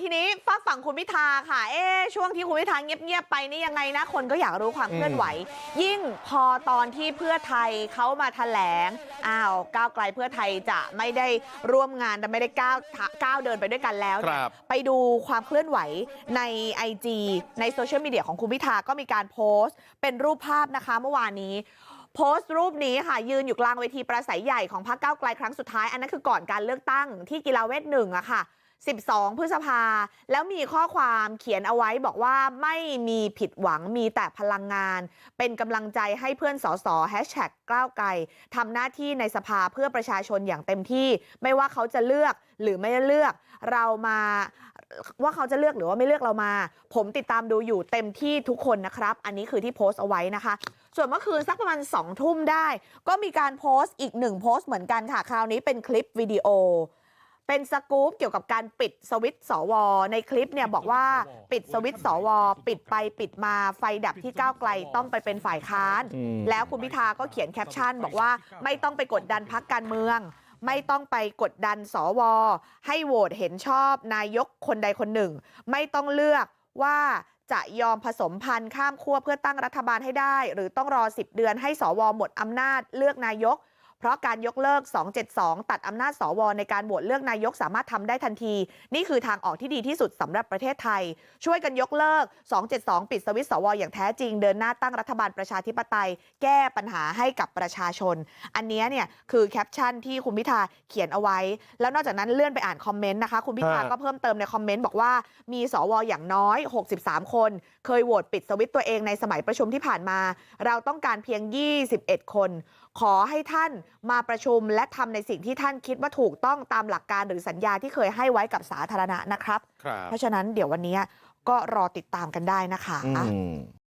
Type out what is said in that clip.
ทีนี้ฝากฝั่งคุณพิธาค่ะเอ๊ะช่วงที่คุณพิธาเงียบๆไปนี่ยังไงนะคนก็อยากรู้ความเคลื่อนไหว ยิ่งพอตอนที่เพื่อไทยเขามาแถลงอ้าวก้าวไกลเพื่อไทยจะไม่ได้ร่วมงานแต่ไม่ได้ก้าวก้าวเดินไปด้วยกันแล้วเนี่ยครับไปดูความเคลื่อนไหวใน IG ในโซเชียลมีเดียของคุณพิธาก็มีการโพสต์ เป็นรูปภาพนะคะเมื่อวานนี้โพสต์รูปนี้ค่ะ ยืนอยู่กลางเวทีประสัยใหญ่ของพรรคก้าวไกลครั้งสุดท้าย อันนั้นคือก่อนการเลือกตั้งที่กีฬาเวทหนึ่งอะค่ะ 12พฤษภาแล้วมีข้อความเขียนเอาไว้บอกว่าไม่มีผิดหวังมีแต่พลังงานเป็นกำลังใจให้เพื่อนสสแฮชแท็กก้าวไกลทำหน้าที่ในสภาเพื่อประชาชนอย่างเต็มที่ไม่ว่าเขาจะเลือกหรือไม่เลือกเรามาว่าเขาจะเลือกหรือว่าไม่เลือกเรามา ผมติดตามดูอยู่เต็มที่ทุกคนนะครับ อันนี้คือที่โพสต์เอาไว้นะคะ ส่วนเมื่อคืนสักประมาณ2องทุ่มได้ ก็มีการโพสต์อีกหนึ่งโพสต์เหมือนกันค่ะ คราวนี้เป็นคลิปวิดีโอ เป็นสกู๊ปเกี่ยวกับการปิดสวิตช์สวในคลิปเนี่ยบอกว่าปิดสวิตช์สวปิดไปปิดมาไฟดับที่ก้าวไกลต้องไปเป็นฝ่ายค้านอืมแล้วคุณพิธาก็เขียนแคปชั่นบอกว่าไม่ต้องไปกดดันพักการเมืองไม่ต้องไปกดดันสวให้โหวตเห็นชอบนายกคนใดคนหนึ่ง ไม่ต้องเลือกว่าจะยอมผสมพันธุ์ข้ามขั้วเพื่อตั้งรัฐบาลให้ได้ หรือต้องรอ 10 เดือนให้สวหมดอำนาจเลือกนายก เพราะการยกเลิก272ตัดอำนาจสวในการโหวตเลือกนายกสามารถทำได้ทันทีนี่คือทางออกที่ดีที่สุดสำหรับประเทศไทยช่วยกันยกเลิก272ปิดสวิตช์สวอย่างแท้จริงเดินหน้าตั้งรัฐบาลประชาธิปไตย แก้ปัญหาให้กับประชาชน อันเนี้ยเนี่ยคือแคปชั่นที่คุณพิธาเขียนเอาไว้ แล้วนอกจากนั้นเลื่อนไปอ่านคอมเมนต์นะคะคุณพิธาฮะก็เพิ่มเติมในคอมเมนต์บอกว่ามีสวอย่างน้อย 63 คน เคยโหวตปิดสวิตช์ตัวเองในสมัยประชุมที่ผ่านมา เราต้องการเพียง 21 คน ขอให้ท่านมาประชุมและทำในสิ่งที่ท่านคิดว่าถูกต้องตามหลักการหรือสัญญาที่เคยให้ไว้กับสาธารณะนะครับครับเพราะฉะนั้นเดี๋ยววันนี้ก็รอติดตามกันได้นะคะอืม